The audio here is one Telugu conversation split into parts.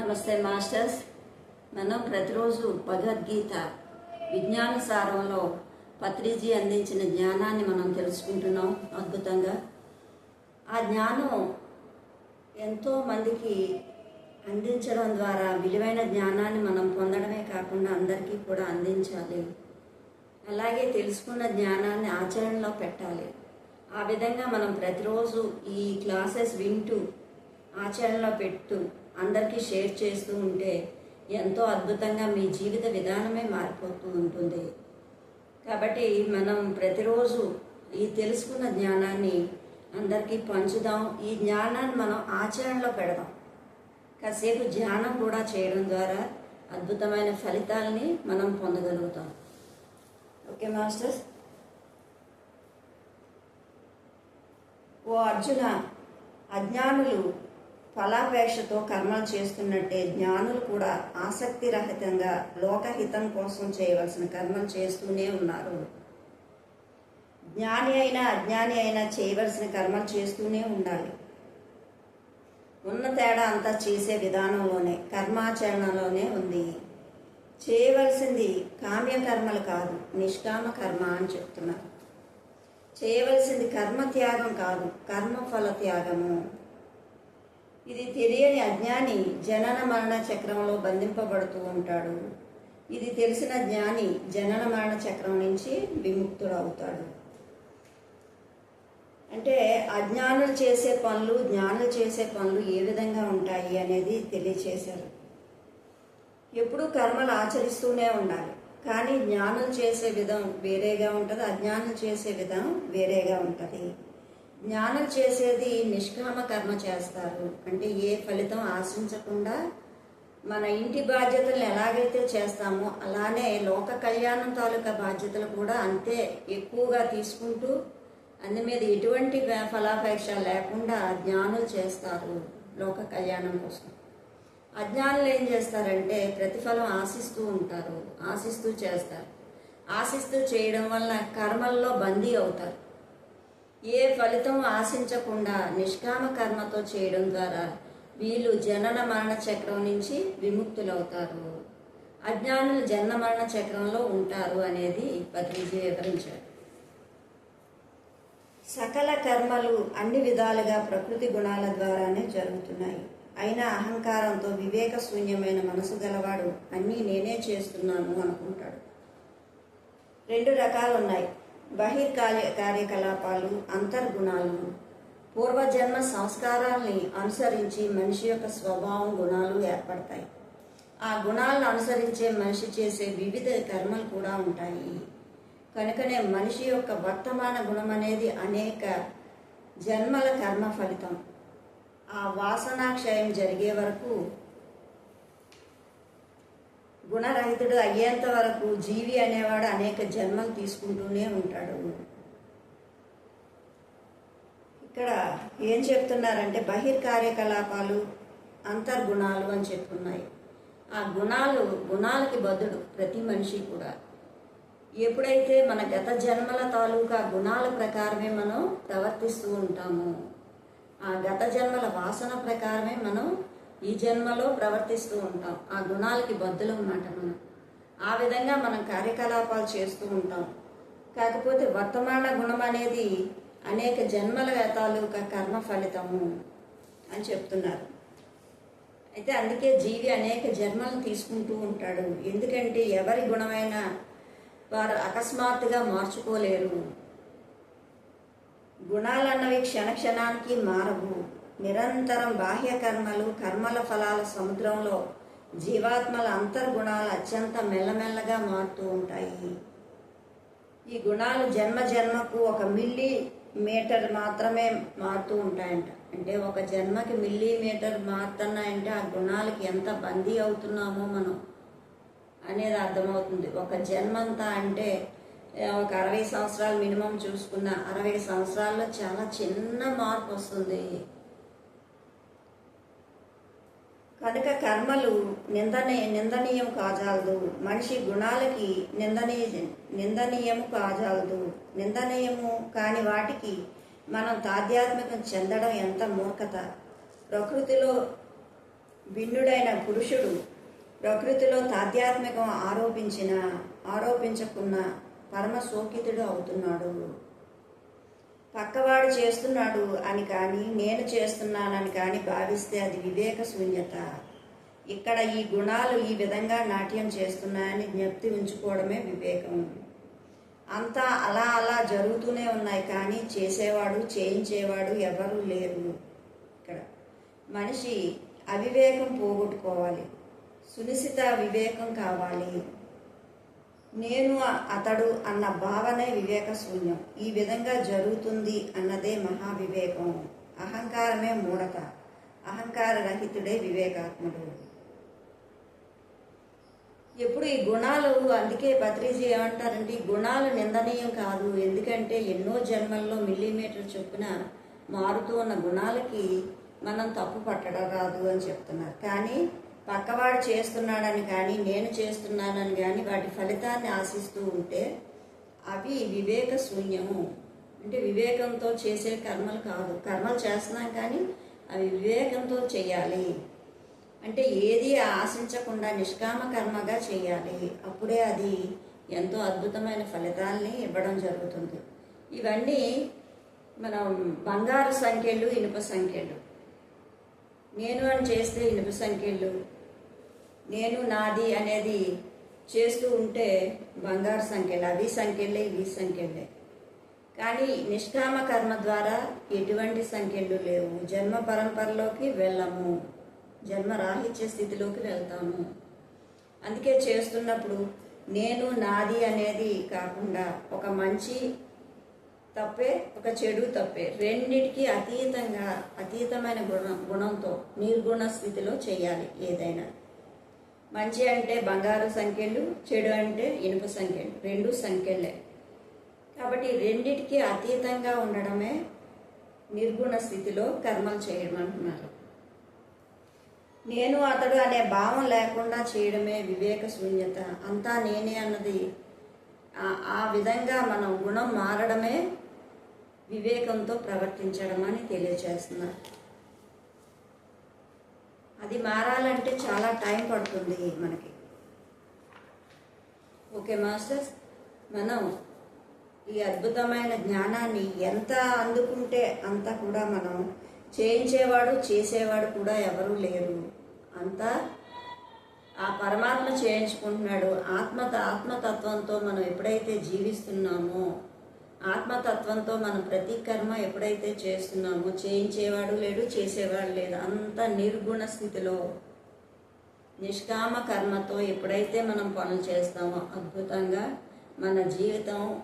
నమస్తే మాస్టర్స్. మనం ప్రతిరోజు భగవద్గీత విజ్ఞాన సారంలో పత్రిజీ అందించిన జ్ఞానాన్ని మనం తెలుసుకుంటున్నాం అద్భుతంగా. ఆ జ్ఞానం ఎంతో మందికి అందించడం ద్వారా విలువైన జ్ఞానాన్ని మనం పొందడమే కాకుండా అందరికీ కూడా అందించాలి. అలాగే తెలుసుకున్న జ్ఞానాన్ని ఆచరణలో పెట్టాలి. ఆ విధంగా మనం ప్రతిరోజు ఈ క్లాసెస్ వింటూ ఆచరణలో పెట్టు అందరికీ షేర్ చేస్తూ ఉంటే ఎంతో అద్భుతంగా మీ జీవిత విధానమే మారిపోతూ ఉంటుంది. కాబట్టి మనం ప్రతిరోజు ఈ తెలుసుకున్న జ్ఞానాన్ని అందరికీ పంచుదాం. ఈ జ్ఞానాన్ని మనం ఆచరణలో పెడదాం. కాసేపు ధ్యానం కూడా చేయడం ద్వారా అద్భుతమైన ఫలితాలని మనం పొందగలుగుతాం. Okay masters? ఓ అర్జున అజ్ఞానులు ఫలాపేక్షతో కర్మలు చేస్తున్నట్టే జ్ఞానులు కూడా ఆసక్తిరహితంగా లోకహితం కోసం చేయవలసిన కర్మలు చేస్తూనే ఉన్నారు. జ్ఞాని అయినా అజ్ఞాని అయినా చేయవలసిన కర్మలు చేస్తూనే ఉండాలి. ఉన్న తేడా అంతా చేసే విధానంలోనే కర్మాచరణలోనే ఉంది. చేయవలసింది కామ్య కర్మలు కాదు నిష్కామ కర్మ అని చెప్తున్నారు. చేయవలసింది కర్మ త్యాగం కాదు కర్మఫల త్యాగము ఇది తెలియని అజ్ఞాని జనన మరణ చక్రంలో బంధింపబడుతూ ఉంటాడు. ఇది తెలిసిన జ్ఞాని జనన మరణ చక్రం నుంచి విముక్తుడవుతాడు. అంటే అజ్ఞానులు చేసే పనులు జ్ఞానులు చేసే పనులు ఏ విధంగా ఉంటాయి అనేది తెలియచేశారు. ఎప్పుడూ కర్మలు ఆచరిస్తూనే ఉండాలి. కానీ జ్ఞానులు చేసే విధం వేరేగా ఉంటుంది అజ్ఞానులు చేసే విధం వేరేగా ఉంటుంది. జ్ఞానం చేసేది నిష్కామ కర్మ చేస్తారు. అంటే ఏ ఫలితం ఆశించకుండా మన ఇంటి బాధ్యతలు ఎలాగైతే చేస్తామో అలానే లోక కళ్యాణం తాలూకా బాధ్యతలు కూడా అంతే ఎక్కువగా తీసుకుంటూ అందు మీద ఎటువంటి ఫలాపేక్ష లేకుండా జ్ఞానులు చేస్తారు లోక కళ్యాణం కోసం. అజ్ఞానులు ఏం చేస్తారంటే ప్రతిఫలం ఆశిస్తూ ఉంటారు ఆశిస్తూ చేస్తారు. ఆశిస్తూ చేయడం వల్ల కర్మల్లో బందీ అవుతారు. ఏ ఫలితం ఆశించకుండా నిష్కామ కర్మతో చేయడం ద్వారా వీళ్ళు జనన మరణ చక్రం నుంచి విముక్తులవుతారు. అజ్ఞానులు జన్మ మరణ చక్రంలో ఉంటారు అనేది పత్రిజీ వివరించారు. సకల కర్మలు అన్ని విధాలుగా ప్రకృతి గుణాల ద్వారానే జరుగుతున్నాయి. అయినా అహంకారంతో వివేక శూన్యమైన మనసు గలవాడు అన్నీ నేనే చేస్తున్నాను అనుకుంటాడు. రెండు రకాలు ఉన్నాయి బహిర్కార్య కార్యకలాపాలు అంతర్గుణాలు పూర్వజన్మ సంస్కారాల్ని అనుసరించి మనిషి యొక్క స్వభావం గుణాలు ఏర్పడతాయి. ఆ గుణాలను అనుసరించే మనిషి చేసే వివిధ కర్మలు కూడా ఉంటాయి. కనుకనే మనిషి యొక్క వర్తమాన గుణం అనేది అనేక జన్మల కర్మ ఫలితం. ఆ వాసనాక్షయం జరిగే వరకు గుణరహితుడు అయ్యేంత వరకు జీవి అనేవాడు అనేక జన్మలు తీసుకుంటూనే ఉంటాడు. ఇక్కడ ఏం చెప్తున్నారంటే బహిర్కార్యకలాపాలు అంతర్గుణాలు అని చెప్తున్నాయి. ఆ గుణాలు గుణాలకి బదుడు ప్రతి మనిషి కూడా. ఎప్పుడైతే మన గత జన్మల తాలూకా గుణాల ప్రకారమే మనం ప్రవర్తిస్తూ ఉంటాము ఆ గత జన్మల వాసన ప్రకారమే మనం ఈ జన్మలో ప్రవర్తిస్తూ ఉంటాం. ఆ గుణాలకి బద్దులు అన్నమాట మనం. ఆ విధంగా మనం కార్యకలాపాలు చేస్తూ ఉంటాం. కాకపోతే వర్తమాన గుణం అనేది అనేక జన్మల తాలూకా కర్మ ఫలితము అని చెప్తున్నారు. అయితే అందుకే జీవి అనేక జన్మలను తీసుకుంటూ ఉంటాడు. ఎందుకంటే ఎవరి గుణమైన వారు అకస్మాత్తుగా మార్చుకోలేరు. గుణాలన్నవి క్షణక్షణానికి మారవు. నిరంతరం బాహ్య కర్మలు కర్మల ఫలాల సముద్రంలో జీవాత్మల అంతర్గుణాలు అత్యంత మెల్లమెల్లగా మారుతూ ఉంటాయి. ఈ గుణాలు జన్మ జన్మకు ఒక మిల్లీ మీటర్ మాత్రమే మారుతూ ఉంటాయంట. అంటే ఒక జన్మకి మిల్లీ మీటర్ మారుతున్నాయంటే ఆ గుణాలకి ఎంత బందీ అవుతున్నామో మనం అనేది అర్థమవుతుంది. ఒక జన్మంతా అంటే ఒక అరవై సంవత్సరాలు మినిమం చూసుకున్న అరవై సంవత్సరాల్లో చాలా చిన్న మార్పు వస్తుంది. కనుక కర్మలు నిందనే నిందనీయం కాజాలదు. మనిషి గుణాలకి నిందనీయ నిందనీయము కాజాలదు. నిందనీయము కాని వాటికి మనం తాధ్యాత్మికం చెందడం ఎంత మూర్ఖత? ప్రకృతిలో భిన్నుడైన పురుషుడు ప్రకృతిలో తాధ్యాత్మికం ఆరోపించిన ఆరోపించకున్న పరమ సోకితుడు అవుతున్నాడు. పక్కవాడు చేస్తున్నాడు అని కానీ నేను చేస్తున్నానని కానీ భావిస్తే అది వివేక శూన్యత. ఇక్కడ ఈ గుణాలు ఈ విధంగా నాట్యం చేస్తున్నాయని జ్ఞప్తి ఉంచుకోవడమే వివేకం. అంతా అలా అలా జరుగుతూనే ఉన్నాయి కానీ చేసేవాడు చేయించేవాడు ఎవరు లేరు. ఇక్కడ మనిషి అవివేకం పోగొట్టుకోవాలి. సునిశిత వివేకం కావాలి. నేను అతడు అన్న భావనే వివేక శూన్యం ఈ విధంగా జరుగుతుంది అన్నదే మహావివేకం. అహంకారమే మూఢత. అహంకార రహితుడే వివేకాత్ముడు. ఎప్పుడు ఈ గుణాలు అందుకే పత్రిజీ ఏమంటారంటే ఈ గుణాలు నిందనీయం కాదు. ఎందుకంటే ఎన్నో జన్మల్లో మిల్లీమీటర్ చొప్పున మారుతూ ఉన్న గుణాలకి మనం తప్పు పట్టడం రాదు అని చెప్తున్నారు. కానీ పక్కవాడు చేస్తున్నాడని కానీ నేను చేస్తున్నానని కానీ వాటి ఫలితాన్ని ఆశిస్తూ ఉంటే అవి వివేక శూన్యము. అంటే వివేకంతో చేసే కర్మలు కాదు. కర్మలు చేస్తున్నాం కానీ అవి వివేకంతో చేయాలి. అంటే ఏది ఆశించకుండా నిష్కామ కర్మగా చేయాలి. అప్పుడే అది ఎంతో అద్భుతమైన ఫలితాలని ఇవ్వడం జరుగుతుంది. ఇవన్నీ మనం బంగారు సంఖ్యలు ఇనుప సంఖ్యలు. నేను అని చేస్తే ఇనుప సంఖ్యలు నేను నాది అనేది చేస్తూ ఉంటే బంగారు సంఖ్యలు అవి సంఖ్యలే ఇవి సంఖ్యలే. కానీ నిష్కామ కర్మ ద్వారా ఎటువంటి సంఖ్యలు లేవు. జన్మ పరంపరలోకి వెళ్ళము. జన్మ రాహిత్య స్థితిలోకి వెళ్తాము. అందుకే చేస్తున్నప్పుడు నేను నాది అనేది కాకుండా ఒక మంచి తప్పే ఒక చెడు తప్పే. రెండిటికి అతీతంగా అతీతమైన గుణం గుణంతో నిర్గుణ స్థితిలో చేయాలి ఏదైనా. మంచి అంటే బంగారు సంఖ్యలు చెడు అంటే ఇనుప సంఖ్యలు రెండు సంఖ్యలే. కాబట్టి రెండిటికి అతీతంగా ఉండడమే నిర్గుణ స్థితిలో కర్మలు చేయమంటున్నారు. నేను అతడు అనే భావం లేకుండా చేయడమే వివేక శూన్యత. అంతా నేనే అన్నది. ఆ- ఆ విధంగా మనం గుణం మారడమే వివేకంతో ప్రవర్తించడం అని తెలియజేస్తున్నారు అది మారాలంటే చాలా టైం పడుతుంది మనకి. ఓకే మాస్టర్స్ మనం ఈ అద్భుతమైన జ్ఞానాన్ని ఎంత అందుకుంటే అంత కూడా మనం చేయించేవాడు చేసేవాడు కూడా ఎవరూ లేరు. అంతా ఆ పరమాత్మ చేయించుకుంటున్నాడు. ఆత్మ ఆత్మతత్వంతో మనం ఎప్పుడైతే జీవిస్తున్నామో ఆత్మతత్వంతో మనం ప్రతి కర్మ ఎప్పుడైతే చేస్తున్నామో చేయించేవాడు లేడు చేసేవాడు లేడు అంత నిర్గుణ స్థితిలో నిష్కామ కర్మతో ఎప్పుడైతే మనం పనులు చేస్తామో అద్భుతంగా మన జీవితం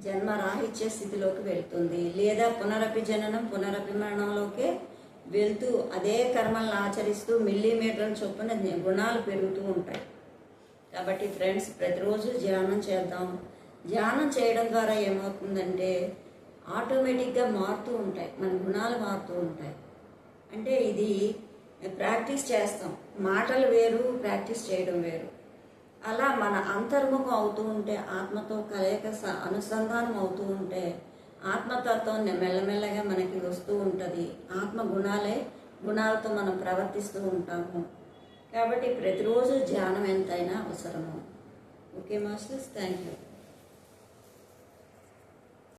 జన్మరాహిత్య స్థితిలోకి వెళ్తుంది. లేదా పునరపి జననం పునరపి మరణంలోకే వెళ్తూ అదే కర్మలను ఆచరిస్తూ మిల్లీమీటర్ల చొప్పున గుణాలు పెరుగుతూ ఉంటాయి. కాబట్టి ఫ్రెండ్స్ ప్రతిరోజు ధ్యానం చేద్దాం. ధ్యానం చేయడం ద్వారా ఏమవుతుందంటే ఆటోమేటిక్గా మారుతూ ఉంటాయి. మన గుణాలు మారుతూ ఉంటాయి. అంటే ఇది ప్రాక్టీస్ చేస్తాం. మాటలు వేరు ప్రాక్టీస్ చేయడం వేరు. అలా మన అంతర్ముఖం అవుతూ ఉంటే ఆత్మతో కలయిక స- అనుసంధానం అవుతూ ఉంటే ఆత్మతత్వం మెల్లమెల్లగా మనకి వస్తూ ఉంటుంది. ఆత్మ గుణాలే గుణాలతో మనం ప్రవర్తిస్తూ ఉంటాము. కాబట్టి ప్రతిరోజు ధ్యానం ఎంతైనా అవసరము. Okay masters thank you